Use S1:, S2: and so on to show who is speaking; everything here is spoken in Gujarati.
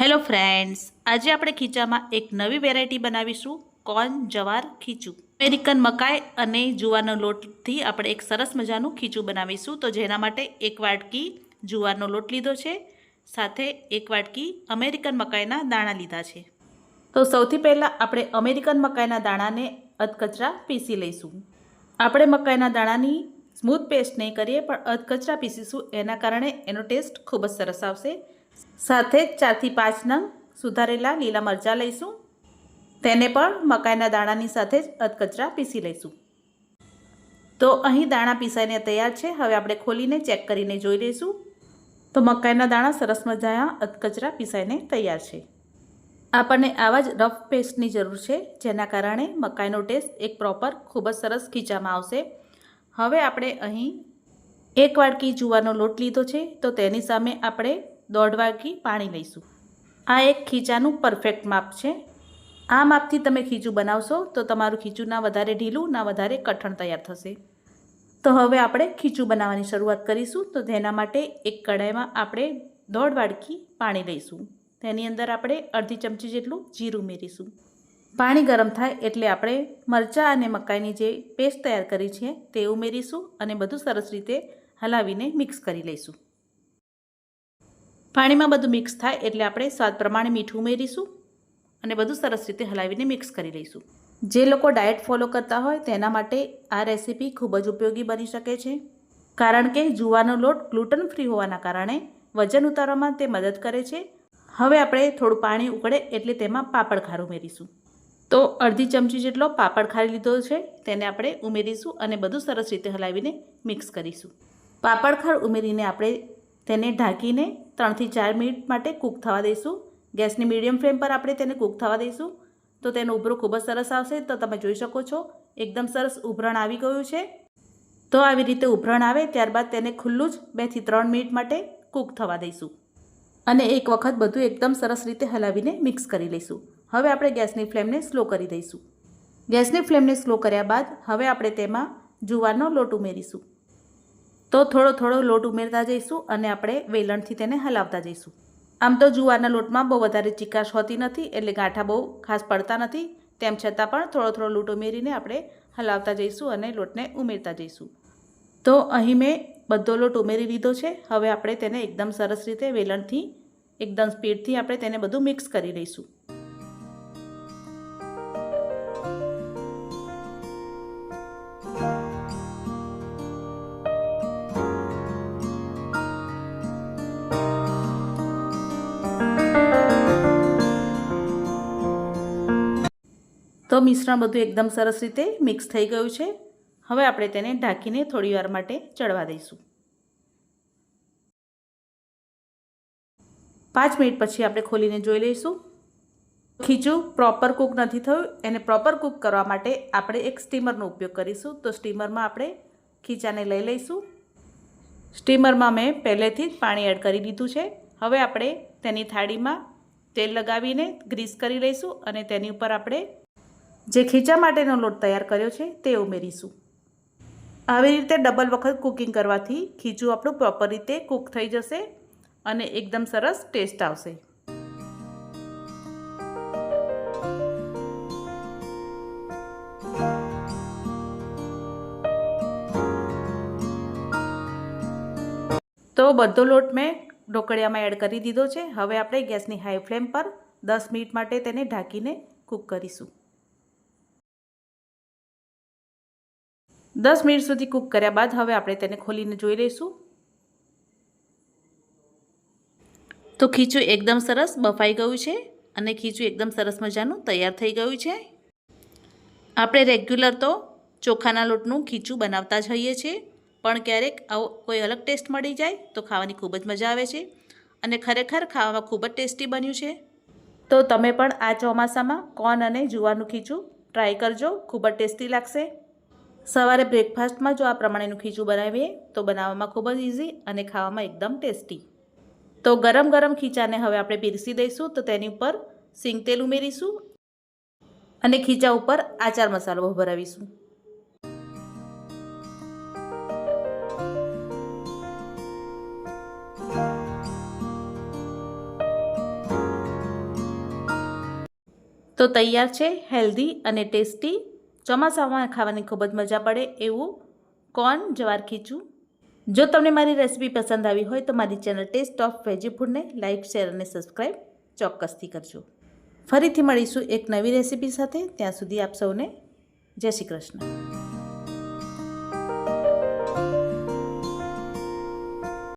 S1: હેલો ફ્રેન્ડ્સ, આજે આપણે ખીચામાં એક નવી વેરાયટી બનાવીશું, કોર્ન જવાર ખીચું. અમેરિકન મકાઈ અને જુવારનો લોટથી આપણે એક સરસ મજાનું ખીચું બનાવીશું. તો જેના માટે એક વાટકી જુવારનો લોટ લીધો છે, સાથે એક વાટકી અમેરિકન મકાઈના દાણા લીધા છે. તો સૌથી પહેલાં આપણે અમેરિકન મકાઈના દાણાને અધકચરા પીસી લઈશું. આપણે મકાઈના દાણાની સ્મૂથ પેસ્ટ નહીં કરીએ, પણ અધકચરા પીસીશું, એના કારણે એનો ટેસ્ટ ખૂબ જ સરસ આવશે. સાથે જ ચારથી પાંચ નંગ સુધારેલા લીલા મરચાં લઈશું. તેને પણ મકાઈના દાણાની સાથે જ અધકચરા પીસી લઈશું. તો અહીં દાણા પીસાઈને તૈયાર છે. હવે આપણે ખોલીને ચેક કરીને જોઈ લઈશું. તો મકાઈના દાણા સરસ મજાના અધકચરા પીસાઈને તૈયાર છે. આપણને આવા જ રફ પેસ્ટની જરૂર છે, જેના કારણે મકાઈનો ટેસ્ટ એક પ્રોપર ખૂબ જ સરસ ખીચામાં આવશે. હવે આપણે અહીં એક વાડકી જુવારનો લોટ લીધો છે. તો તેની સામે આપણે દોઢ વાડકી પાણી લઈશું. આ એક ખીચાનું પરફેક્ટ માપ છે. આ માપથી તમે ખીચું બનાવશો તો તમારું ખીચું ના વધારે ઢીલું, ના વધારે કઠણ તૈયાર થશે. તો હવે આપણે ખીચું બનાવવાની શરૂઆત કરીશું તો તેના માટે એક કઢાઈમાં આપણે દોઢ વાડકી પાણી લઈશું. તેની અંદર આપણે અડધી ચમચી જેટલું જીરું ઉમેરીશું. પાણી ગરમ થાય એટલે આપણે મરચાં અને મકાઈની જે પેસ્ટ તૈયાર કરી છે તે ઉમેરીશું અને બધું સરસ રીતે હલાવીને મિક્સ કરી લઈશું. પાણીમાં બધું મિક્સ થાય એટલે આપણે સ્વાદ પ્રમાણે મીઠું ઉમેરીશું અને બધું સરસ રીતે હલાવીને મિક્સ કરી લઈશું. જે લોકો ડાયટ ફોલો કરતા હોય તેના માટે આ રેસીપી ખૂબ જ ઉપયોગી બની શકે છે. કારણ કે જુવાનો લોટ ગ્લુટન ફ્રી હોવાના કારણે વજન ઉતારવામાં તે મદદ કરે છે. હવે આપણે થોડું પાણી ઉકળે એટલે તેમાં પાપડ ખાર ઉમેરીશું. તો અડધી ચમચી જેટલો પાપડ ખારી લીધો છે, તેને આપણે ઉમેરીશું અને બધું સરસ રીતે હલાવીને મિક્સ કરીશું. પાપડ ખાર ઉમેરીને આપણે તેને ઢાંકીને ત્રણથી ચાર મિનિટ માટે કૂક થવા દઈશું. ગેસની મીડિયમ ફ્લેમ પર આપણે તેને કૂક થવા દઈશું. તો તેનો ઉભરો ખૂબ જ સરસ આવશે. તો તમે જોઈ શકો છો, એકદમ સરસ ઉભરણ આવી ગયું છે. તો આવી રીતે ઉભરણ આવે ત્યારબાદ તેને ખુલ્લું જ બેથી ત્રણ મિનિટ માટે કૂક થવા દઈશું. અને એક વખત બધું એકદમ સરસ રીતે હલાવીને મિક્સ કરી લઈશું. હવે આપણે ગેસની ફ્લેમને સ્લો કરી દઈશું. ગેસની ફ્લેમને સ્લો કર્યા બાદ હવે આપણે તેમાં જુવારનો લોટ ઉમેરીશું. તો થોડો થોડો લોટ ઉમેરતા જઈશું અને આપણે વેલણથી તેને હલાવતા જઈશું. આમ તો જુવારના લોટમાં બહુ વધારે ચીકાશ હોતી નથી એટલે ગાંઠા બહુ ખાસ પડતા નથી. તેમ છતાં પણ થોડો થોડો લોટ ઉમેરીને આપણે હલાવતા જઈશું અને લોટને ઉમેરતા જઈશું. તો અહીં મેં બધો લોટ ઉમેરી લીધો છે. હવે આપણે તેને એકદમ સરસ રીતે વેલણથી, એકદમ સ્પીડથી આપણે તેને બધું મિક્સ કરી લઈશું. તો મિશ્રણ બધું એકદમ સરસ રીતે મિક્સ થઈ ગયું છે. હવે આપણે તેને ઢાંકીને થોડી વાર માટે ચડવા દઈશું. પાંચ મિનિટ પછી આપણે ખોલીને જોઈ લઈશું. ખીચું પ્રોપર કૂક નથી થયું. એને પ્રોપર કૂક કરવા માટે આપણે એક સ્ટીમરનો ઉપયોગ કરીશું. તો સ્ટીમરમાં આપણે ખીચાને લઈ લઈશું. સ્ટીમરમાં મેં પહેલેથી જ પાણી એડ કરી દીધું છે. હવે આપણે તેની થાળીમાં તેલ લગાવીને ગ્રીસ કરી લઈશું અને તેની ઉપર આપણે જે ખીચા માટેનો લોટ તૈયાર કર્યો છે તે ઉમેરીશું. આવી રીતે ડબલ વખત કુકિંગ કરવાથી ખીચું આપણું પ્રોપર રીતે કૂક થઈ જશે અને એકદમ સરસ ટેસ્ટ આવશે. તો બધો લોટ મેં ઢોકળિયામાં એડ કરી દીધો છે. હવે આપણે ગેસની હાઈ ફ્લેમ પર દસ મિનિટ માટે તેને ઢાંકીને કૂક કરીશું. દસ મિનિટ સુધી કૂક કર્યા બાદ હવે આપણે તેને ખોલીને જોઈ લઈશું. તો ખીચું એકદમ સરસ બફાઈ ગયું છે અને ખીચું એકદમ સરસ મજાનું તૈયાર થઈ ગયું છે. આપણે રેગ્યુલર તો ચોખાના લોટનું ખીચું બનાવતા જ હોઈએ છીએ, પણ ક્યારેક આવો કોઈ અલગ ટેસ્ટ મળી જાય તો ખાવાની ખૂબ જ મજા આવે છે અને ખરેખર ખાવામાં ખૂબ જ ટેસ્ટી બન્યું છે. તો તમે પણ આ ચોમાસામાં કોર્ન અને જુવારનું ખીચું ટ્રાય કરજો, ખૂબ જ ટેસ્ટી લાગશે. સવારે બ્રેકફાસ્ટમાં જો આ પ્રમાણેનું ખીચું બનાવીએ, તો બનાવવામાં ખૂબ જ ઇઝી અને ખાવામાં એકદમ ટેસ્ટી તો ગરમ ગરમ ખીચાને હવે આપણે પીરસી દઈશું, તો તેની ઉપર સિંગ તેલ ઉમેરીશું અને ખીચા ઉપર આચાર મસાલો ભરાવીશું. તો તૈયાર છે હેલ્ધી અને ટેસ્ટી ચોમાસામાં ખાવાની ખૂબ જ મજા પડે એવું કોર્ન જવાર ખીચું? જો તમને મારી રેસીપી પસંદ આવી હોય તો મારી ચેનલ ટેસ્ટ ઓફ વેજી ફૂડને લાઇક શેર અને સબસ્ક્રાઈબ ચોક્કસથી કરજો. ફરીથી મળીશું એક નવી રેસીપી સાથે. ત્યાં સુધી આપ સૌને જય શ્રી કૃષ્ણ.